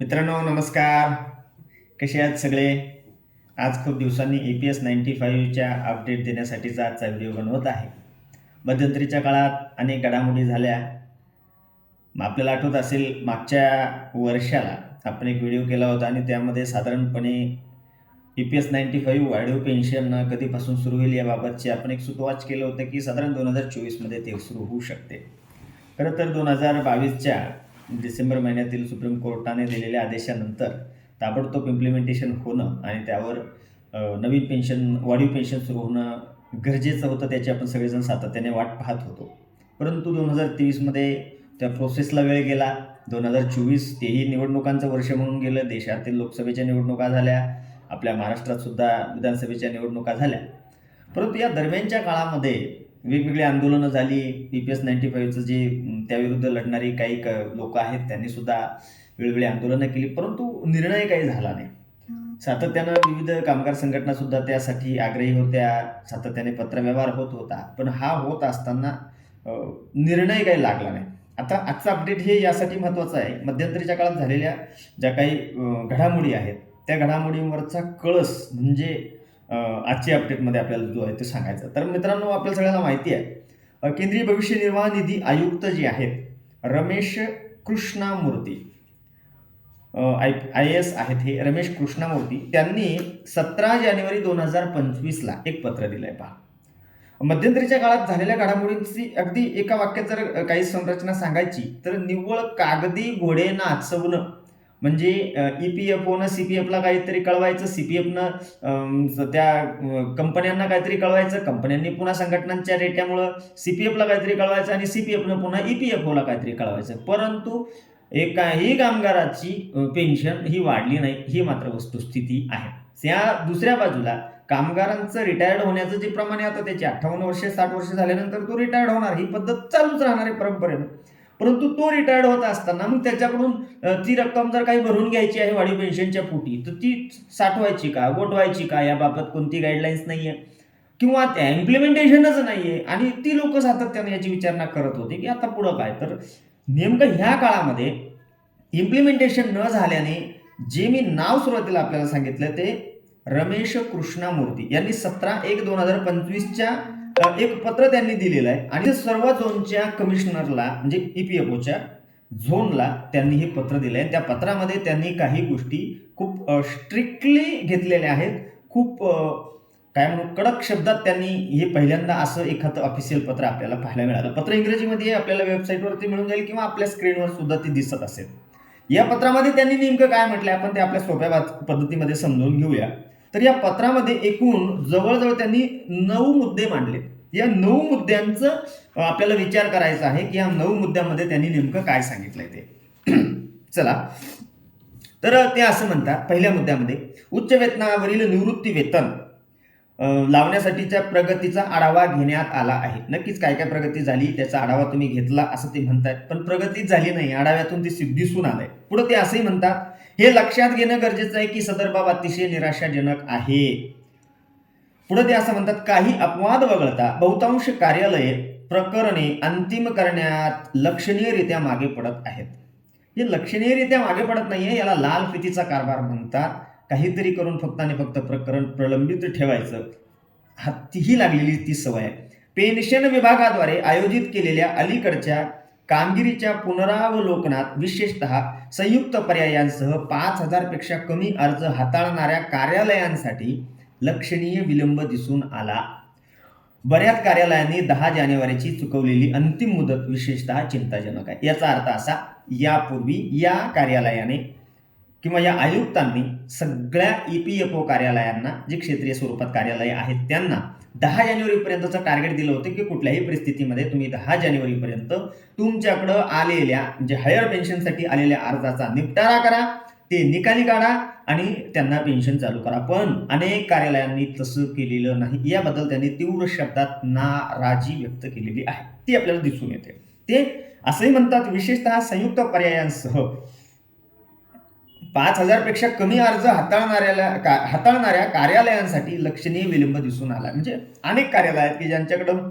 मित्रांनो नमस्कार. कसे आहात सगळे? आज खूप दिवसांनी ए पी एस नाईन्टी फाईव्हच्या अपडेट देण्यासाठीचा आजचा व्हिडिओ बनवत आहे. मध्यंतरीच्या काळात अनेक घडामोडी झाल्या. मग आपल्याला आठवत असेल मागच्या वर्षाला आपण एक व्हिडिओ केला होता आणि त्यामध्ये साधारणपणे E P S ninety five वाढीव पेन्शन कधीपासून सुरू होईल याबाबतचे आपण एक सुतवाच केलं होतं की साधारण दोन हजार चोवीसमध्ये ते सुरू होऊ शकते. खरं तर दोन हजार बावीसच्या डिसेंबर महिन्यातील सुप्रीम कोर्टाने दिलेल्या आदेशानंतर ताबडतोब इम्प्लिमेंटेशन होणं आणि त्यावर नवीन पेन्शन वाढीव पेन्शन सुरू होणं गरजेचं होतं त्याची आपण सगळेजण सातत्याने वाट पाहत होतो. परंतु दोन हजार तेवीसमध्ये त्या प्रोसेसला वेळ गेला. दोन हजार चोवीस तेही निवडणुकांचं वर्ष म्हणून गेलं. देशातील लोकसभेच्या निवडणुका झाल्या. आपल्या महाराष्ट्रात सुद्धा विधानसभेच्या निवडणुका झाल्या. परंतु या दरम्यानच्या काळामध्ये वेगवेगळी आंदोलनं झाली. पी पी एस नाईन्टी फाईव्हचं जे त्याविरुद्ध लढणारी काही क लोक आहेत त्यांनी सुद्धा वेगवेगळी आंदोलनं केली. परंतु निर्णय काही झाला नाही. सातत्यानं विविध कामगार संघटना सुद्धा त्यासाठी आग्रही होत्या. सातत्याने पत्रव्यवहार होत होता. पण हा होत असताना निर्णय काही लागला नाही. आता आजचं अपडेट हे यासाठी महत्त्वाचं आहे. मध्यंतरीच्या काळात झालेल्या ज्या काही घडामोडी आहेत त्या घडामोडींवरचा कळस म्हणजे आजच्या अपडेटमध्ये आपल्याला जो आहे ते सांगायचं. तर मित्रांनो आपल्या सगळ्यांना माहिती आहे केंद्रीय भविष्य निर्वाह निधी आयुक्त जे आहेत Ramesh Krishnamurthy I I S आहेत हे रमेश कृष्णामूर्ती त्यांनी सतरा जानेवारी दोन हजार पंचवीसला एक पत्र दिलं आहे पहा. मध्यंतरीच्या काळात झालेल्या घडामोडींची अगदी एका वाक्यात जर काही संरचना सांगायची तर निव्वळ कागदी घोडे नाचवणं म्हणजे ई पी एफ ओनं सी पी एफला काहीतरी कळवायचं सी पी एफनं त्या कंपन्यांना काहीतरी कळवायचं कंपन्यांनी पुन्हा संघटनांच्या रेट्यामुळं सी पी एफला काहीतरी कळवायचं आणि सी पी एफनं पुन्हा ई पी एफ ओला काहीतरी कळवायचं. परंतु एकाही कामगाराची पेन्शन ही वाढली नाही ही मात्र वस्तुस्थिती आहे. त्या दुसऱ्या बाजूला कामगारांचं रिटायर्ड होण्याचं जे प्रमाण आहे आता त्याचे अठ्ठावन्न वर्षे साठ वर्ष झाल्यानंतर तो रिटायर्ड होणार. ही पद्धत चालूच राहणार आहे परंपरेनं. परंतु तो रिटायर्ड होत असताना मग त्याच्याकडून ती रक्कम जर काही भरून घ्यायची आहे वाढीव पेन्शनच्या पोटी तर ती साठवायची का गोठवायची का याबाबत कोणती गाईडलाईन्स नाही आहे किंवा त्या इम्प्लिमेंटेशनच नाही आहे आणि ती लोक सातत्याने याची विचारणा करत होते की आता पुढं काय? तर नेमकं ह्या काळामध्ये इम्प्लिमेंटेशन न झाल्याने जे मी नाव सुरुवातीला आपल्याला सांगितलं ते रमेश कृष्णामूर्ती यांनी सतरा एक दोन हजार पंचवीसच्या एक पत्र त्यांनी दिलेलं आहे. आणि सर्व झोनच्या कमिशनरला म्हणजे ई पी एफ ओच्या झोनला त्यांनी हे पत्र दिलं आहे. त्या पत्रामध्ये त्यांनी काही गोष्टी खूप स्ट्रिक्टली घेतलेल्या आहेत. खूप काय म्हणू कडक शब्दात त्यांनी हे पहिल्यांदा असं एखादं ऑफिशियल पत्र आपल्याला पाहायला मिळालं. पत्र इंग्रजीमध्ये आपल्याला वेबसाईटवरती मिळून जाईल किंवा आपल्या स्क्रीनवर सुद्धा ते दिसत असेल. या पत्रामध्ये त्यांनी नेमकं काय म्हटलंय आपण ते आपल्या सोप्या पद्धतीमध्ये समजून घेऊया. तर या पत्रामध्ये एकूण जवळजवळ त्यांनी नऊ मुद्दे मांडले. या नऊ मुद्द्यांचं आपल्याला विचार करायचा आहे की या नऊ मुद्द्यामध्ये त्यांनी नेमकं काय सांगितलंय ते. चला. तर ते असं म्हणतात पहिल्या मुद्द्यामध्ये उच्च वेतनावरील निवृत्ती वेतन लावण्यासाठीच्या प्रगतीचा आढावा घेण्यात आला आहे. नक्कीच काय काय प्रगती झाली त्याचा आढावा तुम्ही घेतला असं ते म्हणतात पण प्रगतीच झाली नाही आढाव्यातून ते सिद्ध दिसून आलंय. पुढे ते असंही म्हणतात हे लक्षात घेणं गरजेचं आहे की सदर बाब अतिशय निराशाजनक आहे. पुढे ते असं म्हणतात काही अपवाद वगळता बहुतांश कार्यालये प्रकरणे अंतिम करण्यात लक्षणीयरित्या मागे पडत आहेत. हे लक्षणीयरित्या मागे पडत नाहीये याला लाल फितीचा कारभार म्हणतात. काहीतरी करून फक्त आणि फक्त प्रकरण प्रलंबित ठेवायचं. हातीही लागलेली ती सवय आहे. पेन्शन विभागाद्वारे आयोजित केलेल्या अलीकडच्या कामगिरीच्या पुनरावलोकनात विशेषतः संयुक्त पर्यायांसह पाच हजारपेक्षा कमी अर्ज हाताळणाऱ्या कार्यालयांसाठी लक्षणीय विलंब दिसून आला. बऱ्याच कार्यालयांनी दहा जानेवारीची चुकवलेली अंतिम मुदत विशेषतः चिंताजनक आहे. याचा अर्थ असा यापूर्वी या कार्यालयाने किंवा या आयुक्तांनी सगळ्या ई पी एफ ओ कार्यालयांना जे क्षेत्रीय स्वरूपात कार्यालय आहेत त्यांना दहा जानेवारीपर्यंतचं टार्गेट दिलं होतं की कुठल्याही परिस्थितीमध्ये तुम्ही दहा जानेवारीपर्यंत तुमच्याकडं आलेल्या म्हणजे हायर पेन्शनसाठी आलेल्या अर्जाचा निपटारा करा ते निकाली काढा आणि त्यांना पेन्शन चालू करा. पण अनेक कार्यालयांनी तसं केलेलं नाही. याबद्दल त्यांनी तीव्र शब्दात नाराजी व्यक्त केलेली आहे. ती आपल्याला दिसून येते. ते असंही म्हणतात विशेषतः संयुक्त पर्यायांसह. पाच हजारपेक्षा कमी अर्ज हाताळणाऱ्याला का हाताळणाऱ्या कार्यालयांसाठी लक्षणीय विलंब दिसून आला. म्हणजे अनेक कार्यालय आहेत की ज्यांच्याकडं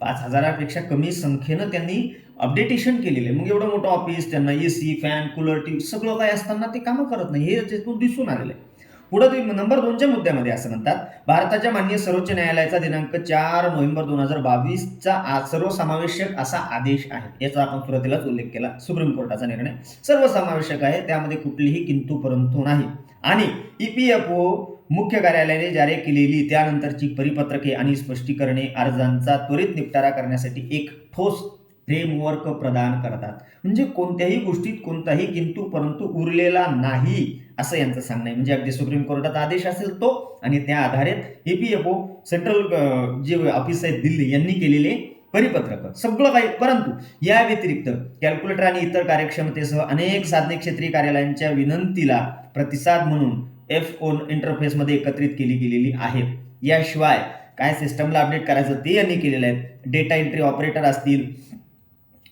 पाच हजारापेक्षा कमी संख्येनं त्यांनी अपडेटेशन केलेलं आहे. मग एवढं मोठं ऑफिस त्यांना A C fan cooler T सगळं काय असताना ते कामं करत नाही. हे दिसून आलेलं आहे. पुढे नंबर दोनच्या मुद्द्यामध्ये असं म्हणतात भारताच्या मान्य सर्वोच्च न्यायालयाचा दिनांक चार नोव्हेंबर दोन हजार बावीसचा सर्वसमावेशक असा आदेश आहे. याचा आपण सुरुवातीलाच उल्लेख केला सुप्रीम कोर्टाचा निर्णय. सर्वसमावेशक आहे त्यामध्ये कुठलीही किंतू परंतु नाही. आणि ई पी एफ ओ मुख्य कार्यालयाने जारी केलेली त्यानंतरची परिपत्रके आणि स्पष्टीकरणे अर्जांचा त्वरित निपटारा करण्यासाठी एक ठोस फ्रेमवर्क प्रदान करतात. म्हणजे कोणत्याही गोष्टीत कोणताही किंतू परंतु उरलेला नाही. असं यांचं सांगणं आहे. म्हणजे अगदी सुप्रीम कोर्टाचा आदेश असेल तो आणि त्या आधारित A P F O central जे ऑफिस आहेत दिल्ली यांनी केलेले परिपत्रक. सगळं काही परंतु या व्यतिरिक्त कॅल्क्युलेटर आणि इतर कार्यक्षमतेसह अनेक साधने क्षेत्रीय कार्यालयांच्या विनंतीला प्रतिसाद म्हणून एफ ओन इंटरफेसमध्ये एकत्रित केली गेलेली आहे. याशिवाय काय सिस्टमला अपडेट करायचं ते यांनी केलेलं आहे. डेटा एंट्री ऑपरेटर असतील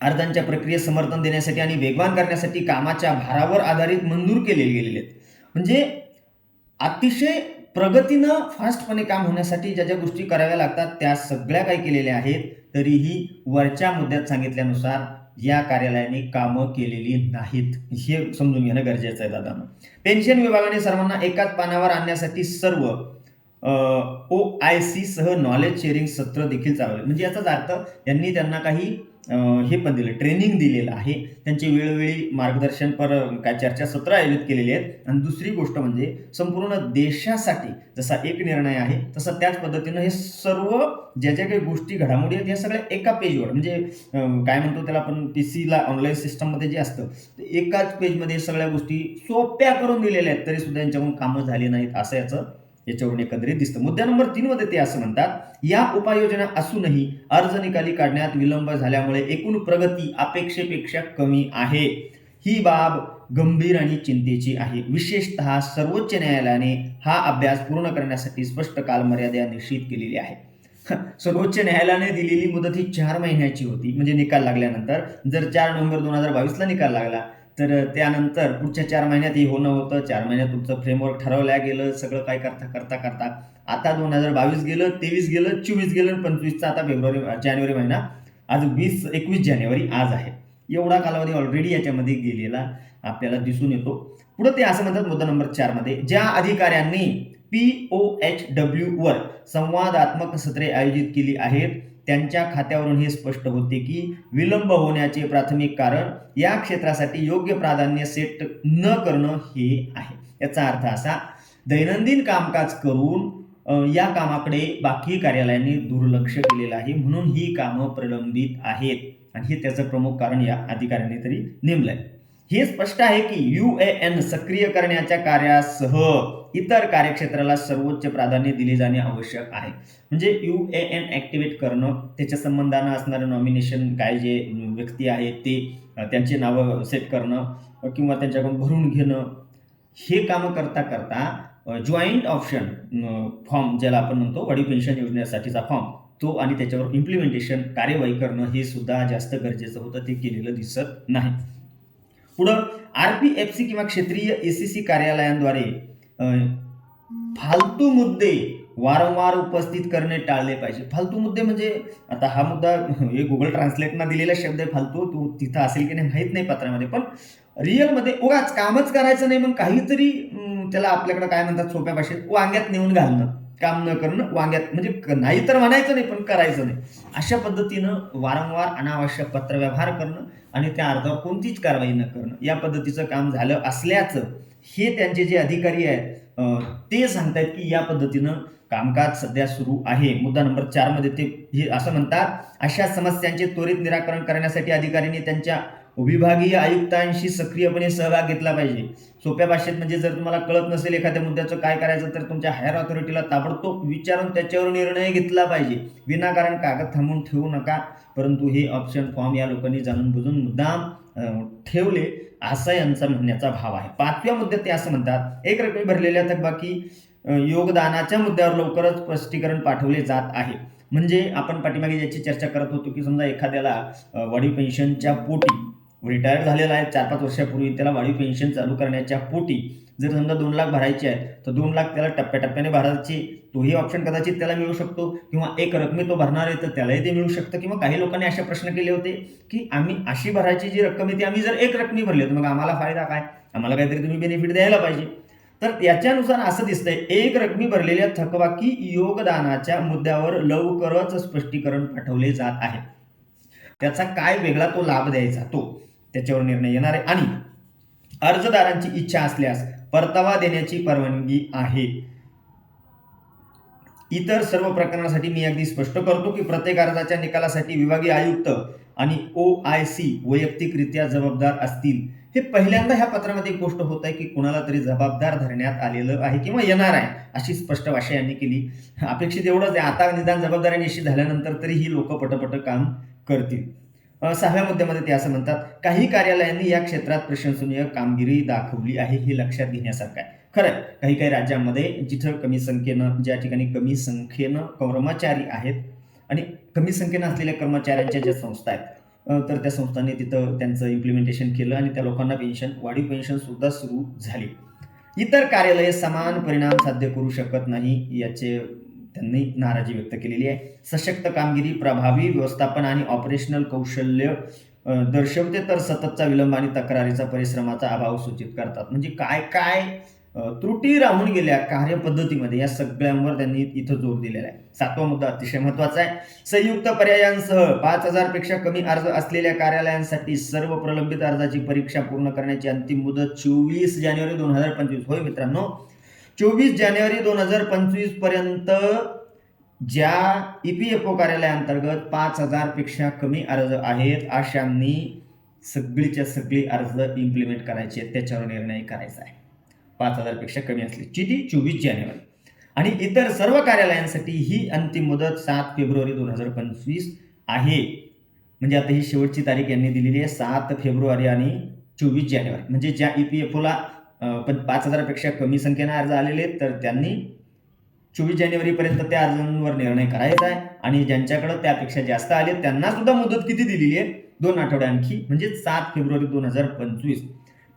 अर्जांच्या प्रक्रियेत समर्थन देण्यासाठी आणि वेगवान करण्यासाठी कामाच्या भारावर आधारित मंजूर केले गेलेले आहेत. म्हणजे अतिशय प्रगतीनं फास्टपणे काम होण्यासाठी ज्या ज्या गोष्टी कराव्या लागतात त्या सगळ्या काही केलेल्या आहेत तरीही वरच्या मुद्द्यात सांगितल्यानुसार या कार्यालयाने कामं केलेली नाहीत. हे समजून घेणं गरजेचं आहे दादा. पेन्शन विभागाने सर्वांना एकाच पानावर आणण्यासाठी सर्व ओ आय सी सह नॉलेज शेअरिंग सत्र देखील चालवले. म्हणजे याचाच अर्थ यांनी त्यांना काही हे पण दिलं ट्रेनिंग दिलेलं आहे. त्यांचे वेळोवेळी मार्गदर्शन पर काय चर्चासत्र आयोजित केलेली आहेत. आणि दुसरी गोष्ट म्हणजे संपूर्ण देशासाठी जसा एक निर्णय आहे तसा त्याच पद्धतीनं हे सर्व ज्या ज्या काही गोष्टी घडामोडी आहेत या सगळ्या एका पेजवर म्हणजे काय म्हणतो त्याला आपण पी सीला ऑनलाईन सिस्टममध्ये जे असतं ते एकाच पेजमध्ये सगळ्या गोष्टी सोप्या करून दिलेल्या आहेत. तरी सुद्धा यांच्याकडून कामं झाली नाहीत असं याचं याच्यावरून एकंदरीत दिसतं. मुद्दा नंबर तीन मध्ये ते असं म्हणतात या उपाययोजना असूनही अर्ज निकाली काढण्यात विलंब झाल्यामुळे एकूण प्रगती अपेक्षेपेक्षा कमी आहे. ही बाब गंभीर आणि चिंतेची आहे. विशेषतः सर्वोच्च न्यायालयाने हा अभ्यास पूर्ण करण्यासाठी स्पष्ट कालमर्यादा निश्चित केलेली आहे. सर्वोच्च न्यायालयाने दिलेली मुदत ही चार महिन्याची होती म्हणजे निकाल लागल्यानंतर. जर चार नोव्हेंबर दोन हजार बावीसला निकाल लागला तर त्यानंतर पुढच्या चार महिन्यात हे होणं होतं. चार महिन्यात तुमचं फ्रेमवर्क ठरवल्या गेलं. सगळं काय करता करता करता. आता दोन हजार बावीस गेलं तेवीस गेलं चोवीस गेलं पंचवीसचा आता फेब्रुवारी जानेवारी महिना. आज वीस एकवीस जानेवारी आज आहे. एवढा कालावधी ऑलरेडी याच्यामध्ये गेलेला आपल्याला दिसून येतो. पुढे ते असं म्हणतात मुद्दा नंबर चारमध्ये ज्या अधिकाऱ्यांनी पी ओ एच डब्ल्यू वर संवादात्मक सत्रे आयोजित केली आहेत त्यांच्या खात्यावरून हे स्पष्ट होते की विलंब होण्याचे प्राथमिक कारण या क्षेत्रासाठी योग्य प्राधान्य सेट न करणं हे आहे. याचा अर्थ असा दैनंदिन कामकाज करून या कामाकडे बाकी कार्यालयांनी दुर्लक्ष केलेलं आहे म्हणून ही कामं प्रलंबित आहेत. आणि हे त्याचं प्रमुख कारण या अधिकाऱ्यांनी तरी नेमलंय. हे स्पष्ट आहे की यू ए एन सक्रिय करण्याच्या कार्यासह इतर कार्यक्षेत्राला सर्वोच्च प्राधान्य दिले जाणे आवश्यक आहे. म्हणजे यू ए एन ॲक्टिवेट करणं त्याच्या संबंधानं असणारं नॉमिनेशन काय जे व्यक्ती आहेत ते त्यांची नावं सेट करणं किंवा त्यांच्याकडून भरून घेणं हे कामं करता करता जॉईंट ऑप्शन फॉर्म ज्याला आपण म्हणतो वडील पेन्शन योजनेसाठीचा फॉर्म तो आणि त्याच्यावर इम्प्लिमेंटेशन कार्यवाही करणं हे सुद्धा जास्त गरजेचं होतं ते केलेलं दिसत नाही. पुढं आर पी एफ सी किंवा क्षेत्रीय ए सी सी कार्यालयांद्वारे फालतू मुद्दे वारंवार उपस्थित करणे टाळले पाहिजे. फालतू मुद्दे म्हणजे आता हा मुद्दा हे गुगल ट्रान्सलेटनं दिलेला शब्द आहे फालतू तू तिथं असेल की नाही माहीत नाही पत्रामध्ये. पण रिअलमध्ये उगाच कामच करायचं नाही मग काहीतरी त्याला आपल्याकडे काय म्हणतात सोप्या भाषेत वांग्यात नेऊन घालणं. काम न करणं वांग्यात म्हणजे नाही तर म्हणायचं नाही पण करायचं नाही. अशा पद्धतीनं वारंवार अनावश्यक पत्रव्यवहार करणं आणि त्या अर्जावर कोणतीच कारवाई न करणं. या पद्धतीचं काम झालं असल्याचं हे त्यांचे जे अधिकारी आहेत ते सांगतायत की या पद्धतीनं कामकाज सध्या सुरू आहे. मुद्दा नंबर चारमध्ये ते हे असं म्हणतात अशा समस्यांचे त्वरित निराकरण करण्यासाठी अधिकाऱ्यांनी त्यांच्या विभागीय आयुक्तांशी सक्रियपणे सहभाग घेतला पाहिजे. सोप्या भाषेत म्हणजे जर तुम्हाला कळत नसेल एखाद्या मुद्द्याचं काय करायचं तर तुमच्या हायर ऑथॉरिटीला ताबडतोब विचारून त्याच्यावर निर्णय घेतला पाहिजे. विनाकारण कागद थांबवून ठेवू नका. परंतु हे ऑप्शन फॉर्म या लोकांनी जाणून बुजून मुद्दाम ठेवले. असा यांचा म्हणण्याचा भाव आहे. पाचव्या मुद्द्यात ते असं म्हणतात एक रकमी भरलेल्या थकबाकी योगदानाच्या मुद्द्यावर लवकरच स्पष्टीकरण पाठवले जात आहे. म्हणजे आपण पाठीमागे याची चर्चा करत होतो की समजा एखाद्याला वाढीव पेन्शनच्या पोटी रिटायर झालेला आहे चार पाच वर्षापूर्वी त्याला वाढीव पेन्शन चालू करण्याच्या पोटी जर समजा दोन लाख भरायची आहे तर दोन लाख त्याला टप्प्याटप्प्याने भरायची तोही ऑप्शन कदाचित त्याला मिळू शकतो. किंवा एक रकमी तो भरणार आहे तर त्यालाही ते मिळू शकतं. किंवा काही लोकांनी असे प्रश्न केले होते की आम्ही अशी भरायची जी रक्कम आहे ती आम्ही जर एक रकमी भरली तर मग आम्हाला फायदा काय? आम्हाला काहीतरी तुम्ही बेनिफिट द्यायला पाहिजे. तर याच्यानुसार असं दिसतंय एक रकमी भरलेल्या थकबाकी योगदानाच्या मुद्द्यावर लवकरच स्पष्टीकरण पाठवले जात आहे. त्याचा काय वेगळा तो लाभ द्यायचा तो त्याच्यावर निर्णय येणार आहे. आणि अर्जदारांची इच्छा असल्यास परतावा देण्याची परवानगी आहे. इतर सर्व प्रकरणासाठी मी अगदी स्पष्ट करतो की प्रत्येक अर्जाच्या निकालासाठी विभागीय आयुक्त आणि ओ आय सी वैयक्तिकरित्या जबाबदार असतील. हे पहिल्यांदा ह्या पत्रामध्ये एक गोष्ट होत आहे की कुणाला तरी जबाबदार धरण्यात आलेलं आहे किंवा येणार आहे अशी स्पष्ट भाषा यांनी केली. अपेक्षित एवढंच आहे आता निदान जबाबदारी निश्चित झाल्यानंतर तरी ही लोक पटपट काम करतील. सहाव्या मुद्द्यामध्ये ते असं म्हणतात काही कार्यालयांनी या क्षेत्रात प्रशंसनीय कामगिरी दाखवली आहे हे लक्षात घेण्यासारखं आहे. खरं आहे, काही काही राज्यांमध्ये जिथं कमी संख्येनं ज्या ठिकाणी कमी संख्येनं कर्मचारी आहेत आणि कमी संख्येनं असलेल्या कर्मचाऱ्यांच्या ज्या संस्था आहेत तर त्या संस्थांनी तिथं त्यांचं इम्प्लिमेंटेशन केलं आणि त्या लोकांना पेन्शन वाढीव पेन्शन सुद्धा सुरू झाली. इतर कार्यालये समान परिणाम साध्य करू शकत नाही याचे त्यांनी नाराजी व्यक्त केलेली आहे. सशक्त कामगिरी प्रभावी व्यवस्थापन आणि ऑपरेशनल कौशल्य दर्शवते तर सततचा विलंब आणि तक्रारीचा परिश्रमाचा अभाव सूचित करतात. म्हणजे काय काय त्रुटी राहून गेल्या कार्यपद्धतीमध्ये या सगळ्यांवर त्यांनी इथं जोर दिलेला आहे. सातवा मुद्दा अतिशय महत्त्वाचा आहे. संयुक्त पर्यायांसह पाच हजारपेक्षा कमी अर्ज असलेल्या कार्यालयांसाठी सर्व प्रलंबित अर्जाची परीक्षा पूर्ण करण्याची अंतिम मुदत चोवीस जानेवारी दोन हजार पंचवीस. होय मित्रांनो चोवीस जानेवारी दोन हजार पंचवीसपर्यंत ज्या ई पी एफ ओ कार्यालयाअंतर्गत पाच हजारपेक्षा कमी अर्ज आहेत अशांनी सगळीच्या सगळी अर्ज इम्प्लिमेंट करायचे आहेत त्याच्यावर निर्णय करायचा आहे. पाच हजारपेक्षा कमी असली. ती चोवीस जानेवारी. आणि इतर सर्व कार्यालयांसाठी ही अंतिम मुदत सात फेब्रुवारी दोन हजार पंचवीस आहे. म्हणजे आता ही शेवटची तारीख यांनी दिलेली आहे सात फेब्रुवारी आणि चोवीस जानेवारी. म्हणजे ज्या ई पी एफ ओला पण पाच हजारापेक्षा कमी संख्येनं अर्ज आलेले आहेत तर त्यांनी चोवीस जानेवारीपर्यंत त्या अर्जांवर निर्णय करायचा आहे. आणि ज्यांच्याकडे त्यापेक्षा जास्त आले त्यांना सुद्धा मुदत किती दिलेली आहे? दोन आठवडे आणखी म्हणजे सात फेब्रुवारी दोन हजार पंचवीस.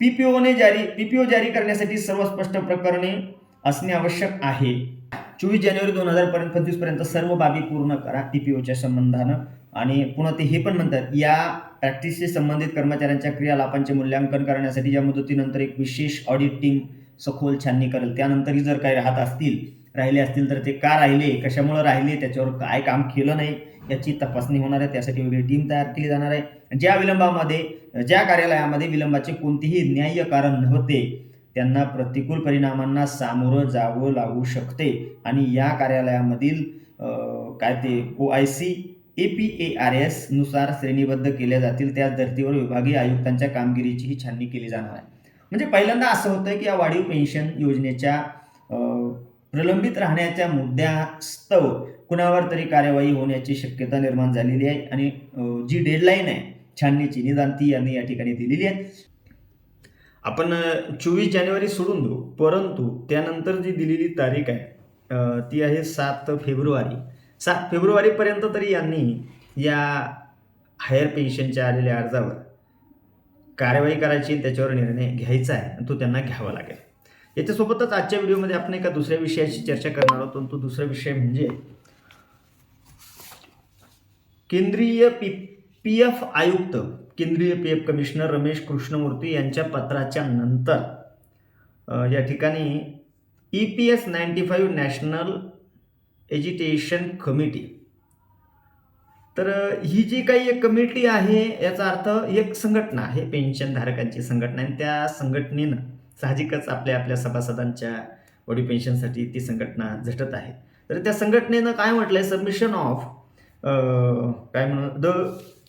पीपीओने जारी पीपीओ जारी करण्यासाठी सर्व स्पष्ट प्रकरणे असणे आवश्यक आहे. चोवीस जानेवारी दोन हजार पर्यंत पंचवीसपर्यंत सर्व बाबी पूर्ण करा पीपीओच्या संबंधानं. आणि पुन्हा ते हे पण म्हणतात या प्रॅक्टिसशी संबंधित कर्मचाऱ्यांच्या क्रियालापांचे मूल्यांकन करण्यासाठी या मुदतीनंतर एक विशेष ऑडिट टीम सखोल छाननी करेल. त्यानंतरही जर काही राहत असतील राहिले असतील तर ते का राहिले कशामुळे राहिले त्याच्यावर काय काम केलं नाही याची तपासणी होणार आहे. त्यासाठी वेगळी टीम तयार केली जाणार आहे. ज्या विलंबामध्ये ज्या कार्यालयामध्ये विलंबाचे कोणतेही न्याय्य कारण नव्हते त्यांना प्रतिकूल परिणामांना सामोरं जावं लागू शकते. आणि या कार्यालयामधील काय ते O I C A P A R एसनुसार श्रेणीबद्ध केल्या जातील त्याच धर्तीवर विभागीय आयुक्तांच्या कामगिरीचीही छाननी केली जाणार आहे. म्हणजे पहिल्यांदा असं होतं की या वाढीव पेन्शन योजनेच्या प्रलंबित राहण्याच्या मुद्द्यास्तव कुणावर तरी कार्यवाही होण्याची शक्यता निर्माण झालेली आहे आणि जी डेडलाईन आहे छाननीची निदान ती यांनी या ठिकाणी दिलेली आहे. आपण चोवीस जानेवारी सोडून देऊ परंतु त्यानंतर जी दिलेली तारीख आहे ती आहे सात फेब्रुवारी. सात फेब्रुवारीपर्यंत तरी यांनी या हायर पेन्शनच्या आलेल्या अर्जावर कार्यवाही करायची त्याच्यावर निर्णय घ्यायचा आहे आणि तो त्यांना घ्यावा लागेल. याच्यासोबतच आजच्या व्हिडिओमध्ये आपण एका दुसऱ्या विषयाची चर्चा करणार आहोत. तो दुसरा विषय म्हणजे केंद्रीय पी पी एफ आयुक्त केंद्रीय P F commissioner Ramesh Krishnamurthy यांच्या पत्राच्या नंतर या ठिकाणी E P S ninety five national education committee तर ही जी काही एक कमिटी आहे याचा अर्थ एक संघटना आहे पेन्शनधारकांची संघटना. आणि त्या संघटनेनं साहजिकच आपल्या आपल्या सभासदांच्या बॉडी पेन्शनसाठी ती संघटना झटत आहे. तर त्या संघटनेनं काय म्हटलंय? सबमिशन ऑफ काय म्हणून द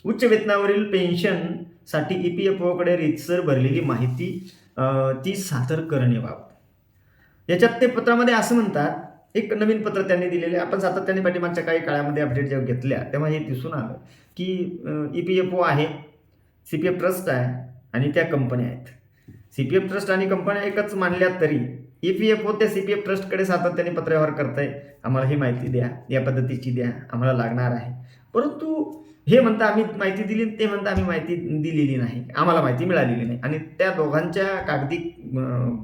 उच्च वेतनावरील पेन्शनसाठी ई पी एफ ओकडे रितसर भरलेली माहिती ती सादर करणे बाबत. याच्यात ते पत्रामध्ये असं म्हणतात एक नवीन पत्र त्यांनी दिलेले आपण सातत्याने पाठीमागच्या काही काळामध्ये अपडेट जेव्हा घेतल्या तेव्हा हे दिसून आलं की ई पी एफ ओ आहे सी पी एफ ट्रस्ट आहे आणि त्या कंपन्या आहेत. सी पी एफ ट्रस्ट आणि कंपन्या एकच मानल्या तरी ई पी एफ ओ त्या सी पी एफ ट्रस्टकडे सातत्याने पत्रव्यवहार करत आहे आम्हाला ही माहिती द्या या पद्धतीची द्या आम्हाला लागणार आहे. परंतु हे म्हणता आम्ही माहिती दिली ते म्हणता आम्ही माहिती दिलेली नाही आम्हाला माहिती मिळालेली नाही. आणि त्या दोघांच्या कागदी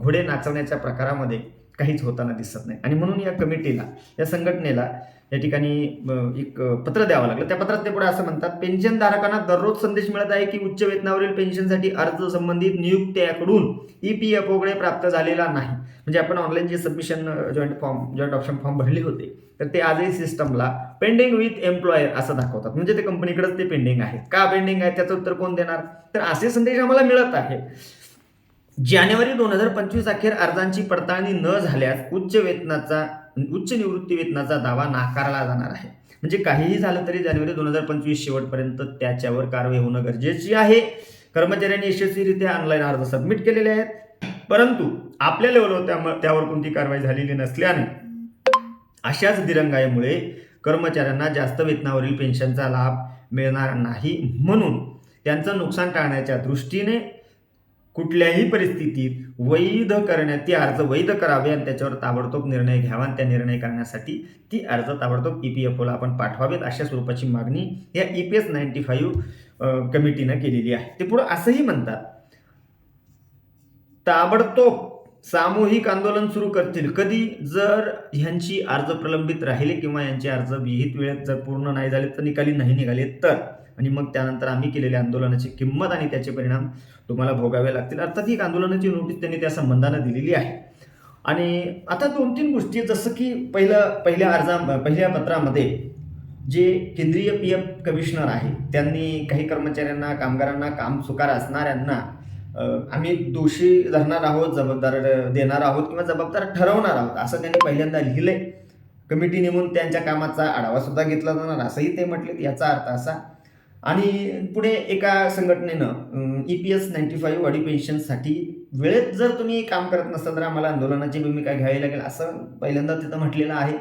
घोडे नाचवण्याच्या प्रकारामध्ये काहीच होताना दिसत नाही. आणि म्हणून या कमिटीला या संघटनेला या ठिकाणी एक पत्र द्यावं लागलं. त्या पत्रात ते पुढे असं म्हणतात पेन्शनधारकांना दररोज संदेश मिळत आहे की उच्च वेतनावरील पेन्शनसाठी अर्ज संबंधित नियुक्त्याकडून ई पी एफ ओकडे प्राप्त झालेला नाही. म्हणजे आपण ऑनलाईन जे submission joint form joint option form भरले होते तर ते आजही सिस्टमला पेंडिंग विथ एम्प्लॉयर असं दाखवतात. म्हणजे ते कंपनीकडेच ते पेंडिंग आहेत. का पेंडिंग आहे त्याचं उत्तर कोण देणार? तर असे संदेश आम्हाला मिळत आहे जानेवारी दोन हजार पंचवीस अखेर अर्जांची पडताळणी न झाल्यास उच्च वेतनाचा उच्च निवृत्ती वेतनाचा दावा नाकारला जाणार आहे. म्हणजे काहीही झालं तरी जानेवारी दोन हजार पंचवीस शेवटपर्यंत त्याच्यावर कारवाई होणं गरजेची आहे. कर्मचाऱ्यांनी यशस्वीरित्या ऑनलाईन अर्ज सबमिट केलेले आहेत. परंतु आपल्या लेवलवर त्यावर कोणती कारवाई झालेली नसल्याने अशाच दिरंगाईमुळे कर्मचाऱ्यांना जास्त वेतनावरील पेन्शनचा लाभ मिळणार नाही म्हणून त्यांचं नुकसान टाळण्याच्या दृष्टीने कुठल्याही परिस्थितीत वैध करण्यात ती अर्ज वैध करावे आणि त्याच्यावर ताबडतोब निर्णय घ्यावा आणि त्या निर्णय करण्यासाठी ती अर्ज ताबडतोब ई पी एफ ओला आपण पाठवावेत अशा स्वरूपाची मागणी या E P S ninety five कमिटीनं केलेली आहे. ते पुढं असंही म्हणतात ताबडतोब सामूहिक आंदोलन सुरू करतील. कधी? जर ह्यांची अर्ज प्रलंबित राहिले किंवा यांचे अर्ज विहित वेळेत जर पूर्ण नाही झाले तर निकाली नाही निघाले तर. आणि मग त्यानंतर आम्ही केलेल्या आंदोलनाची किंमत आणि त्याचे परिणाम तुम्हाला भोगावे लागतील. अर्थात ही एक आंदोलनाची नोटीस त्यांनी त्या संबंधानं दिलेली आहे. आणि आता दोन तीन गोष्टी जसं की पहिलं पहिल्या अर्जा पहिल्या पत्रामध्ये जे केंद्रीय पी एफ कमिशनर आहे त्यांनी काही कर्मचाऱ्यांना कामगारांना काम चुकार असणाऱ्यांना आम्ही दोषी धरणार आहोत जबाबदार देणार आहोत किंवा जबाबदार ठरवणार आहोत असं त्यांनी पहिल्यांदा लिहिलंय. कमिटी नेमून त्यांच्या कामाचा आढावा सुद्धा घेतला जाणार असंही ते म्हटले याचा अर्थ असा आणि पुढे एका संघटनेनं E P S ninety five वाढी पेन्शनसाठी वेळेत जर तुम्ही काम करत नसाल तर आम्हाला आंदोलनाची भूमिका घ्यावी लागेल असं पहिल्यांदा तिथं म्हटलेलं आहे.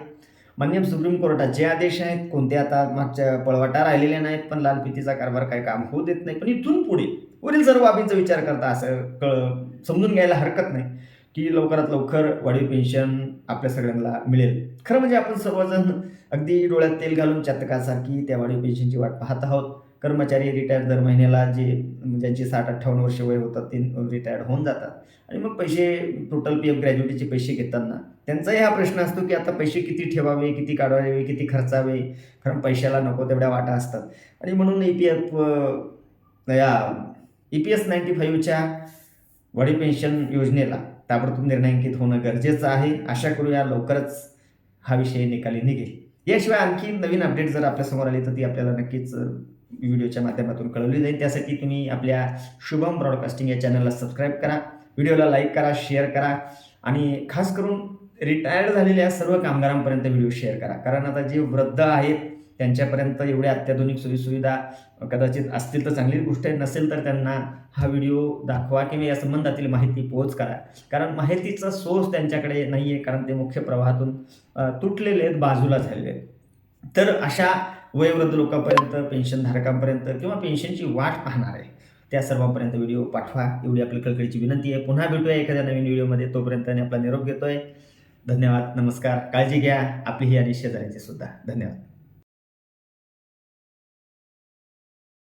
मान्य सुप्रीम कोर्टात जे आदेश आहेत कोणते आता मागच्या पळवाटा राहिलेले नाहीत पण लालफितीचा कारभार काय काम होऊ देत नाही. पण इथून पुढे वरील सर्व बाबींचा विचार करता असं कळ समजून घ्यायला हरकत नाही की लवकरात लवकर वाढीव पेन्शन आपल्या सगळ्यांना मिळेल. खरं म्हणजे आपण सर्वजण अगदी डोळ्यात तेल घालून चातकासारखी त्या वाढीव पेन्शनची वाट पाहत आहोत. कर्मचारी रिटायर दर महिन्याला जे ज्यांची साठ अठ्ठावन्न वर्ष वय होतात ते रिटायर्ड होऊन जातात. आणि मग पैसे टोटल पी एफ ग्रॅज्युएटीचे पैसे घेताना त्यांचाही हा प्रश्न असतो की आता पैसे किती ठेवावे किती काढवावे किती खर्चावे? कारण पैशाला नको तेवढ्या वाटा असतात. आणि म्हणून ई पी एफ या ई पी एस नाईन्टी फाईव्हच्या वडी पेन्शन योजनेला ताबडतोब निर्णयांकित होणं गरजेचं आहे. आशा करूया लवकरच हा विषय निकाली निघेल. याशिवाय आणखी नवीन अपडेट जर आपल्यासमोर आली तर ती आपल्याला नक्कीच व्हिडिओच्या माध्यमातून कळवली जाईल. त्यासाठी तुम्ही आपल्या शुभम ब्रॉडकास्टिंग या चॅनलला सबस्क्राईब करा व्हिडिओला लाईक करा शेअर करा आणि खास करून रिटायर्ड झालेल्या सर्व कामगारांपर्यंत व्हिडिओ शेअर करा. कारण आता जे वृद्ध आहेत त्यांच्यापर्यंत एवढ्या अत्याधुनिक सोयीसुविधा कदाचित असतील तर चांगली गोष्ट आहे. नसेल तर त्यांना हा व्हिडिओ दाखवा किंवा या संबंधातील माहिती पोहोच करा. कारण माहितीचा सोर्स त्यांच्याकडे नाही आहे कारण ते मुख्य प्रवाहातून तुटलेले आहेत बाजूला झालेले आहेत. तर अशा वयोवृद्ध लोकांपर्यंत पेन्शनधारकांपर्यंत किंवा पेन्शनची वाट पाहणार आहे. त्या सर्वांपर्यंत व्हिडिओ पाठवा. एवढी आपली कळकळीची विनंती आहे. पुन्हा भेटूया एखाद्या नवीन व्हिडिओमध्ये. तोपर्यंत आणि आपला निरोप घेतोय. धन्यवाद. नमस्कार. काळजी घ्या. आपली ही आणि शेजाऱ्यांची सुद्धा. धन्यवाद.